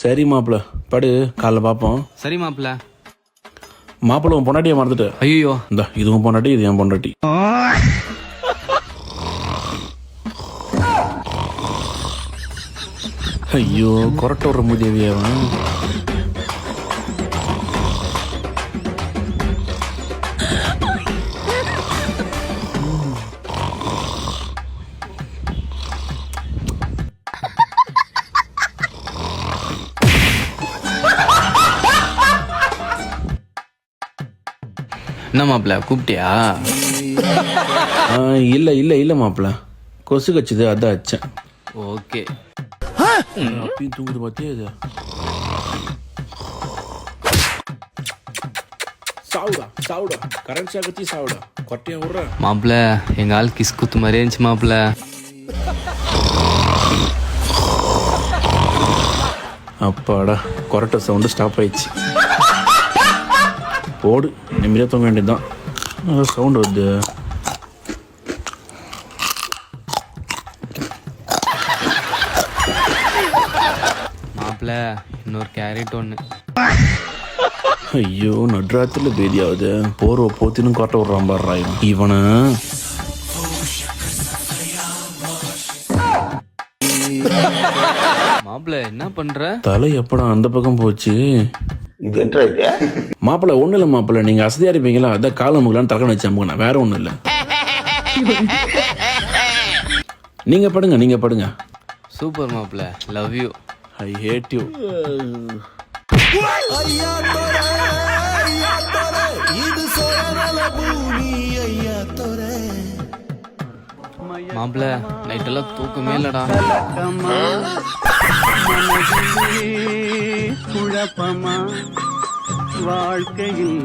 சரி மாப்பிள்ள படு காலைல பார்ப்போம் சரி மாப்பிள்ள மாப்பிள்ள உன் பொண்டாட்டியை மறந்துட்டு. ஐயோ இந்த இது உன் பொண்டாட்டி இது என் பொண்டாட்டி. ஐயோ கொரட்ட விடுற மூதேவி என்ன மாப்பிள்ள கூப்பிட்டியா? ஆ, இல்ல இல்ல இல்ல மாப்பிள்ள கொசு கச்சுது அதான் அச்சேன் ஓகே. அப்பயும் தூங்குது பார்த்தியா இது? சாவுடா சாவுடா. கரண்ட் வச்சு சாவுடா. கொட்டையா விடுற. மாப்பிள்ள எங்க ஆள் கிஸ் குத்து மாதிரி இருந்துச்சு மாப்பிள்ள அப்பாடா கொரட்டை சவுண்டு ஸ்டாப் ஆயிடுச்சு. போடு. நிம்மதியாக தூங்க வேண்டியதுதான். சவுண்டு வருது. மாப்பிள்ள இன்னொரு கேரட் ஒன்று ஐயோ நடுராத்திரில பேதியாகுது போர்வ போத்தினும் கொரட்டை விடுறான் பாடுறா இவன். இவனை. மாப்பிள்ள என்ன பண்ற? தலை எப்படா அந்த பக்கம் போச்சு? மாப்பிள்ள ஒண்ணு இல்ல மாப்பிள்ள. நீங்க அசதியா இருப்பீங்களா? அதான் காலம் முகலான்னு தலக்கணம் வச்சு அமுக்கணும் வேற ஒண்ணும் இல்ல. நீங்க படுங்க நீங்க படுங்க. சூப்பர் மாப்பிள்ள. Love you I hate you மாப்பிள்ள நைட்டெல்லாம் தூக்கமே இல்லடா. குழப்பமா வாழ்க்கையில்?